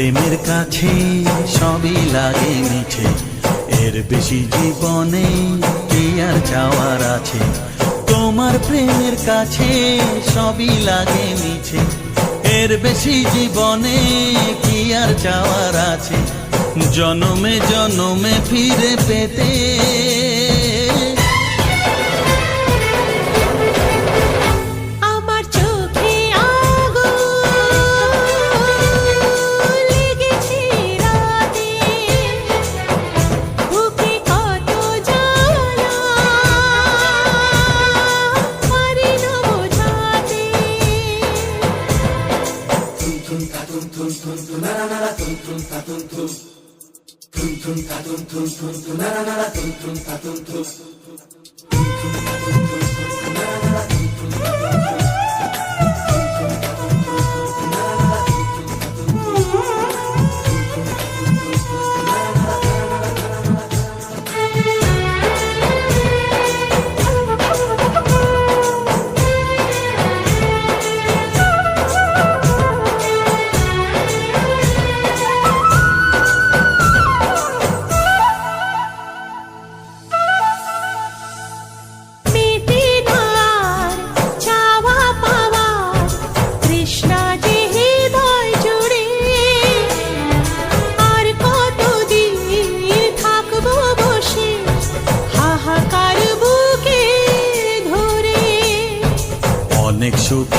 প্রেমের কাছে সবই লাগে মিছে এর বেশি জীবনে কি আর চাওয়ার আছে? তোমার প্রেমের কাছে সবই লাগে মিছে এর বেশি জীবনে কি আর চাওয়ার আছে? জনমে জনমে ফিরে পেতে ます。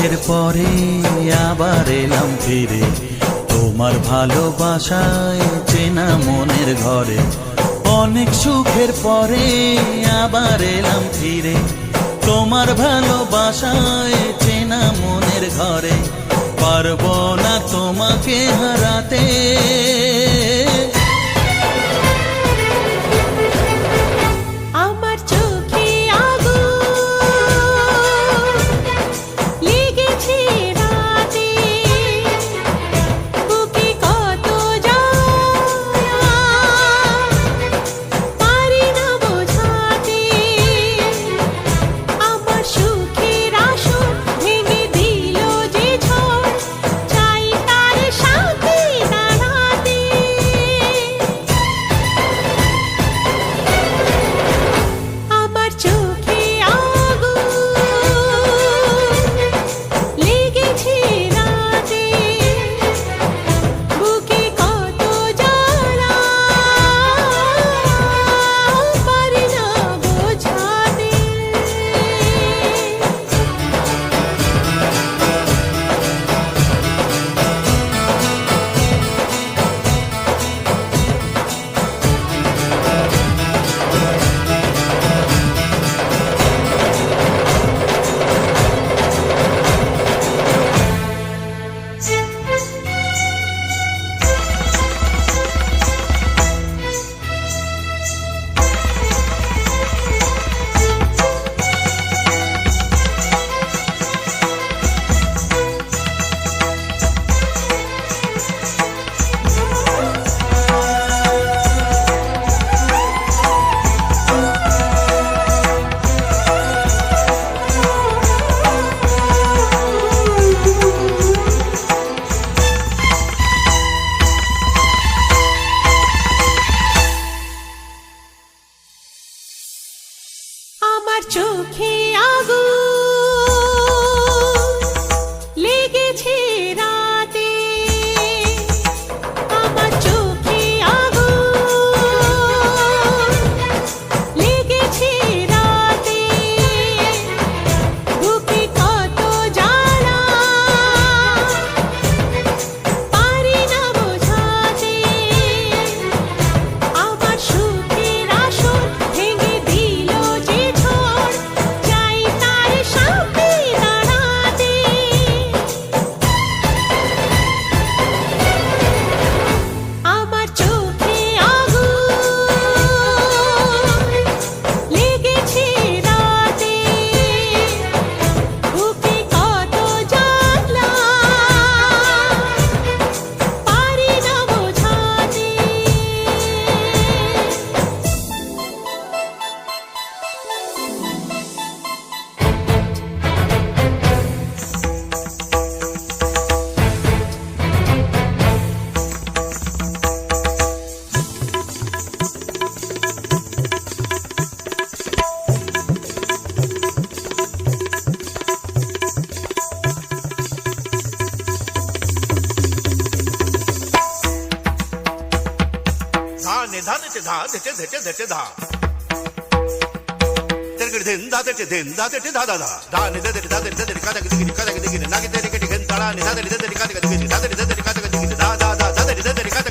অনেক সুখের পরে আবার এলাম ফিরে। তোমার ভালোবাসায় চেনা মনের ঘরে। অনেক সুখের পরে আবার এলাম ফিরে। তোমার ভালোবাসায় চেনা মনের ঘরে। পারব না তোমাকে হারাতে। আমার চোখে আগো ధచ ధచ ధచ ధా తిరగడి దిందా తెచ్చి దిందా తెచ్చి దాదా దాని దెదరి దాదరి దెదరి కదకి దిగిరి కదకి దిగిరి నాకి తెరికటి గంతడా ని దాదరి దెదరి కదకి దిగిరి దాదరి దెదరి కదకి దిగిరి దాదా దాదరి దెదరి కదకి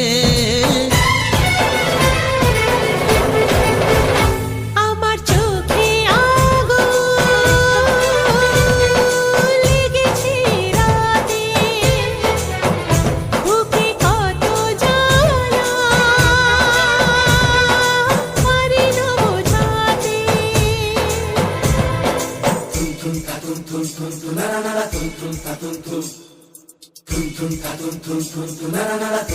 মেটে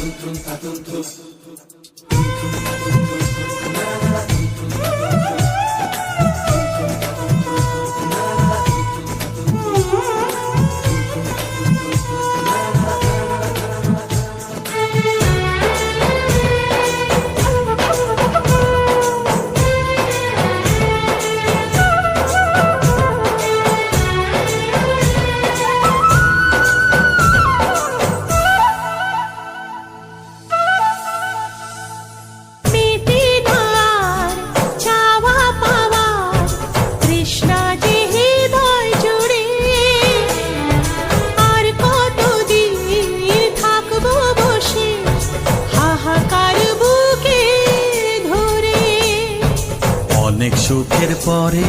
সুখের পরে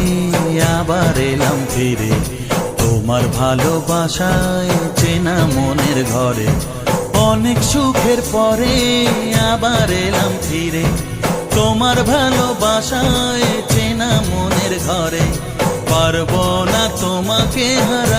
আবার এলাম ফিরে। তোমার ভালোবাসায় চেনা মনের ঘরে। অনেক সুখের পরে আবার এলাম ফিরে। তোমার ভালোবাসায় চেনা মনের ঘরে। পারব না তোমাকে হার